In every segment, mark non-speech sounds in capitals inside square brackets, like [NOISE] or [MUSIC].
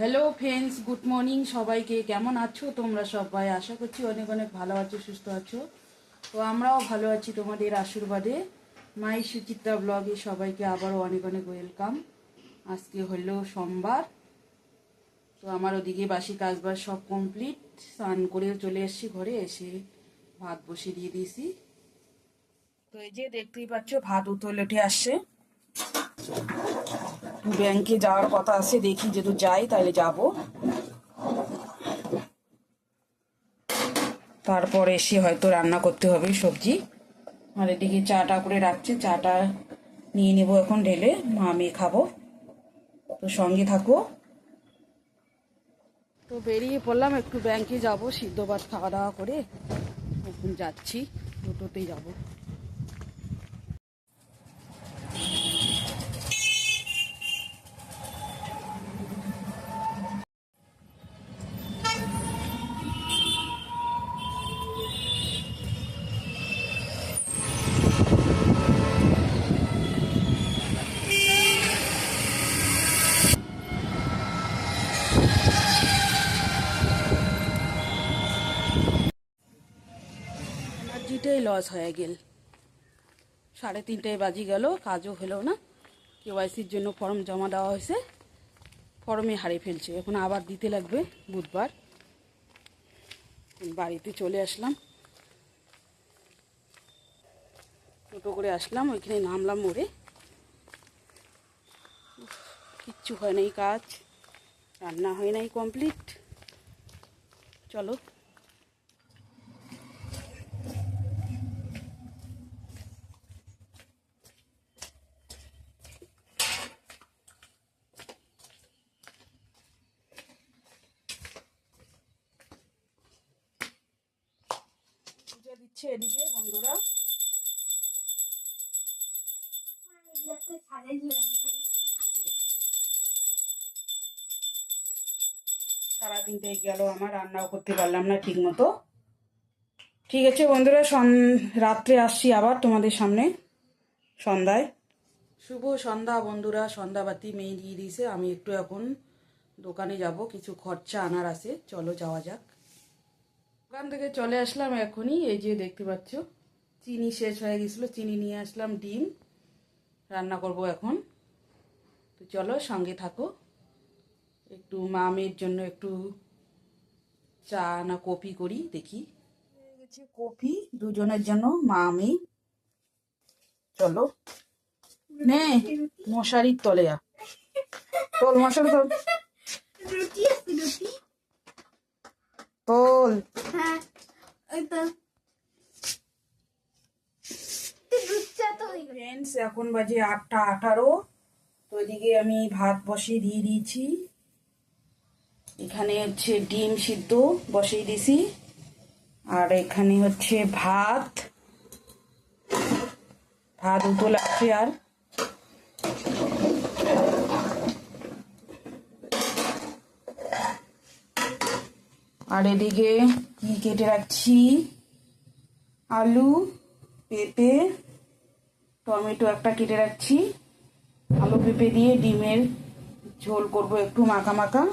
Hello friends good morning সবাইকে কেমন আছো? তোমরা সবাই আশা করছি অনেক অনেক ভালো আছো, সুস্থ আছো। তো আমরাও ভালো আছি তোমাদের আশীর্বাদে। মাই সুচিত্রা ব্লগে সবাইকে আবারও অনেক অনেক ওয়েলকাম। আজকে হলো সোমবার। তো আমার ওদিকে বাসি কাজবাজ সব কমপ্লিট। স্নান করেও চলে এসেছি ঘরে, এসে ভাত বসিয়ে দিয়ে দিয়েছি। তো এই যে দেখতেই পাচ্ছ, ভাত উতল উঠে আসছে। ব্যাংকে যাওয়ার কথা আছে, দেখি যদি যাই তাহলে যাব। তারপর এসে হয়তো রান্না করতে হবে সবজি। আর এদিকে চাটা করে রাখছে, চাটা নিয়ে নেব এখন ঢেলে, মা মেয়ে খাব। তো সঙ্গে থাকো। তো বেরিয়ে পড়লাম, একটু ব্যাংকে যাব, সিদ্ধ ভাত খাওয়া দাওয়া করে, এখন যাচ্ছি দুটোতেই যাব। এনার্জিটাই লস হয়ে গেল। সাড়ে তিনটায় বাজি গেল, কাজও হলো না। কেওয়াইসির জন্য ফর্ম জমা দেওয়া হয়েছে। ফর্মে হারিয়ে ফেলছে। এখন আবার দিতে লাগবে বুধবার। বাড়িতে চলে আসলাম। টোটো করে আসলাম, ওইখানে নামলাম মোড়ে। কিচ্ছু হয় নাই কাজ। রান্না হয় নাই কমপ্লিট চলো। দিচ্ছে এদিকে বন্ধুরা। গেল, আমার রান্নাও করতে পারলাম না ঠিক মতো ঠিক আছে বন্ধুরা রাত্রে আসছি আবার তোমাদের সামনে সন্ধ্যায়। শুভ সন্ধ্যা বন্ধুরা, সন্ধ্যাবাতি মেয়ে দিয়ে দিয়েছে, আমি একটু এখন দোকানে যাব, কিছু খরচা আনার আছে, চলো যাওয়া যাক। দোকান থেকে চলে আসলাম এখনই এই যে দেখতে পাচ্ছ চিনি শেষ হয়ে গেছিল চিনি নিয়ে আসলাম ডিম রান্না করব এখন। তো চলো সঙ্গে থাকো একটু মামের জন্য একটু চা না কপি করি দেখি। হয়ে গেছে কপি দুজনের জন্য মা আমি চলো। নে মশারির তলে [LAUGHS] তোল মশারি তোল রুটি আছে রুটি। তোল হ্যাঁ ওই তো রুচা তো গেল ফ্রেন্ডস এখন বাজে আটটা আঠারো। তো এদিকে আমি ভাত বসিয়ে দিয়ে দিয়েছি। এখানে হচ্ছে ডিম সিদ্ধ বসিয়ে দিয়েছি। আর এখানে হচ্ছে ভাত। ভাত উতো লাগছে আর। আর এদিকে কি কেটে রাখছি আলু, পেঁপে, টমেটো একটা কেটে রাখছি। আলু, পেঁপে দিয়ে ডিমের ঝোল করব একটু মাখা মাখা।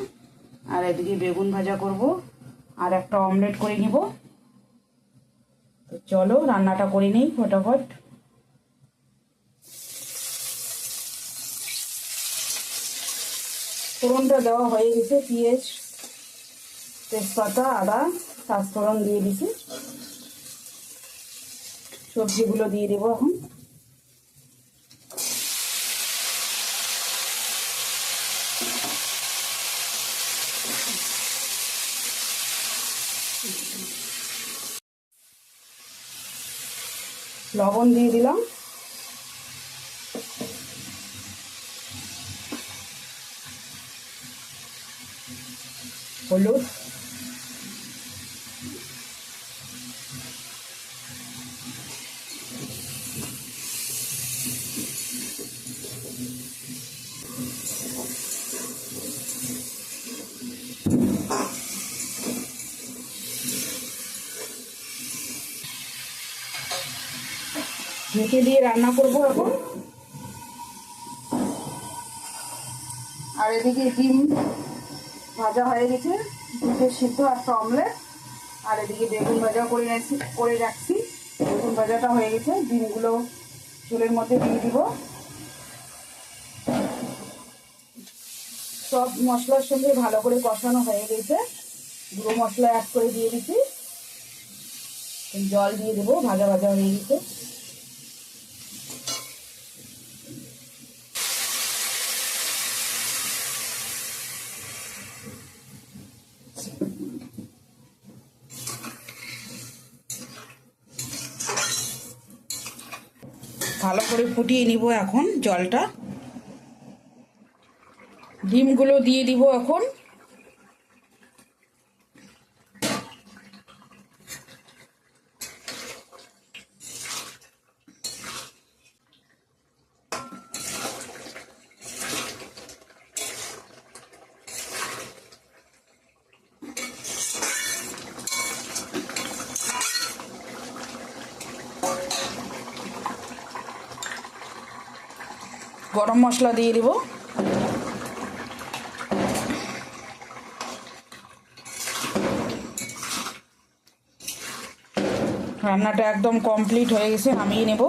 আর এদিকে বেগুন ভাজা করব। আর একটা অমলেট করে নিব। তো চলো, রান্নাটা করে নিই ফটাফট। ফোড়নটা দেওয়া হয়ে গেছে, পেঁয়াজ তেজপাতা আদা পাঁচফোড়ন দিয়ে দিছি। সবজিগুলো দিয়ে দেবো এখন। লবণ দিয়ে দিলাম। হলুদ। ঢেকে দিয়ে রান্না করব এখন। আর এদিকে ডিম ভাজা হয়ে গেছে। দুধের সিদ্ধ একটা অমলেট। আর এদিকে বেগুন ভাজা করে রাখছি করে রাখছি। বেগুন ভাজাটা হয়ে গেছে। ডিমগুলো চুলের মধ্যে দিয়ে দিব। সব মশলার সঙ্গে ভালো করে কষানো হয়ে গেছে। গুঁড়ো মশলা অ্যাড করে দিয়ে দিচ্ছি। জল দিয়ে দেবো, ভাজা ভাজা হয়ে গেছে। ভালো করে ফুটিয়ে নিব এখন জলটা। ডিমগুলো দিয়ে দিব এখন। গরম মশলা দিয়ে দিব। রান্নাটা একদম কমপ্লিট হয়ে গেছে, নামিয়ে নেব।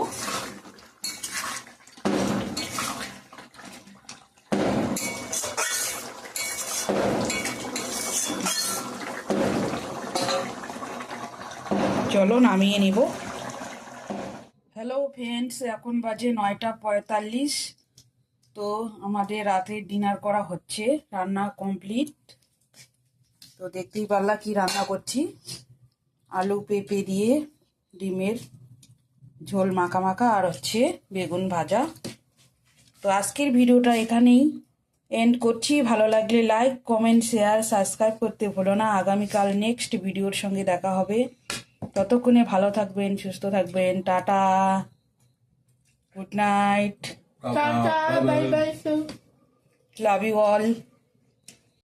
চলো নামিয়ে নিব। হ্যালো ফ্রেন্ডস এখন বাজে নয়টা পঁয়তাল্লিশ। তো আমাদের রাতের ডিনার করা হচ্ছে, রান্না কমপ্লিট তো দেখতেই পারলা কি রান্না করছি। আলু পেঁপে দিয়ে ডিমের ঝোল মাখা মাখা আর হচ্ছে বেগুন ভাজা। তো আজকের ভিডিওটা এখানেই এন্ড করছি। ভালো লাগলে লাইক কমেন্ট শেয়ার সাবস্ক্রাইব করতে ভুলো না। আগামীকাল নেক্সট ভিডিওর সঙ্গে দেখা হবে। ততক্ষণে ভালো থাকবেন, সুস্থ থাকবেন। Tata. Good night Tata, bye bye, bye, bye. Love you all.